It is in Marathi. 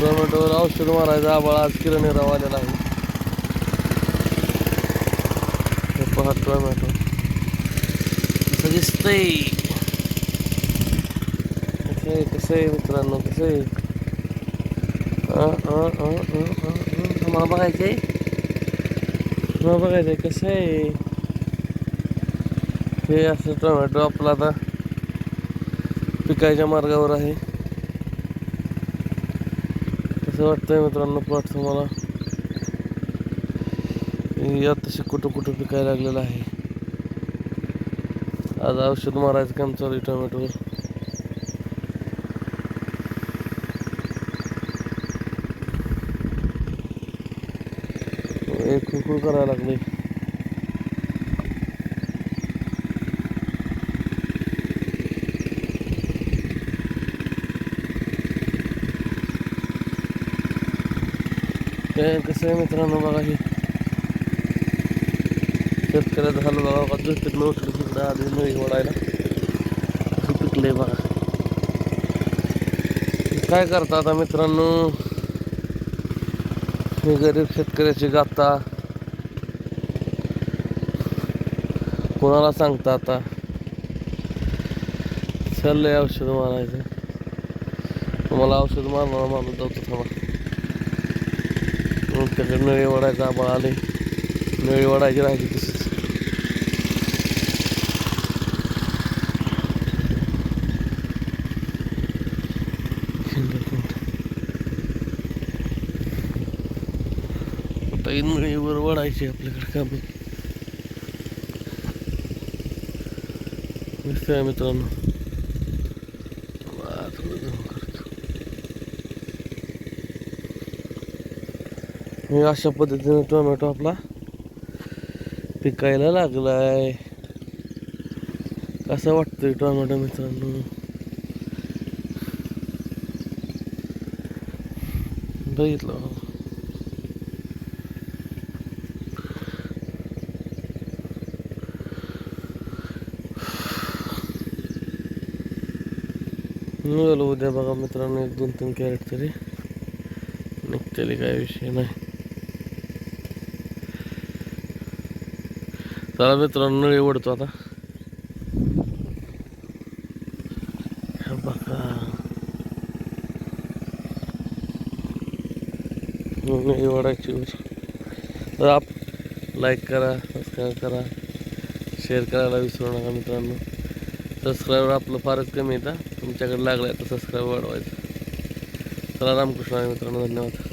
टोमॅटोवर औषध मारायचं आबाळ आज किरण राव आलेला आहे. पहा टोमॅटो कसं दिसतंय? कसं आहे कसं आहे मित्रांनो कसं आहे? मला बघायचं आहे मला बघायचं आहे कसं आहे? हे असं टोमॅटो आपला आता पिकायच्या मार्गावर आहे. कसं वाटतंय मित्रांनो प्लॉट तुम्हाला. हे आताशी कुठं कुठं पिकायला लागलेलं आहे. आज औषध मारायचं काम चालू आहे टोमॅटोवर. एक कुरकुर करायला लागले. काय कसं आहे मित्रांनो बघा हे? शेतकऱ्याचं झालं बघा का झोपेतनं उठलं तिकडं आधी नळी ओढायला. पिकलंय पिकले बघा. काय करता आता मित्रांनो? हे गरीब शेतकऱ्याची गाता कोणाला सांगता आता? चाललंय औषध मारायचं. तुम्हाला औषध मारणार माणूस जातो थांबा. त्याकडे नळी वडायचा आबाळ आले नळी वडायची राहायची तशीच. नळीवर ओढायची आपल्याकडे काम. मित्रांनो. हे अशा पद्धतीने टोमॅटो आपला पिकायला लागलाय. कसं वाटतंय टोमॅटो मित्रांनो? बघितलं उद्या बघा मित्रांनो एक दोन तीन कॅरेट तरी. निघतेली काय विषय नाही. चला मित्रांनो नळी ओढतो आता. बघा. नळी ओढायची तर आप लाईक करा सबस्क्राईब करा शेअर करायला विसरू नका मित्रांनो. सबस्क्राईबर आपलं फारच कमी येतं तुमच्याकडे लागलं आहे तर सबस्क्राईब वाढवायचं. चला रामकृष्ण मित्रांनो धन्यवाद.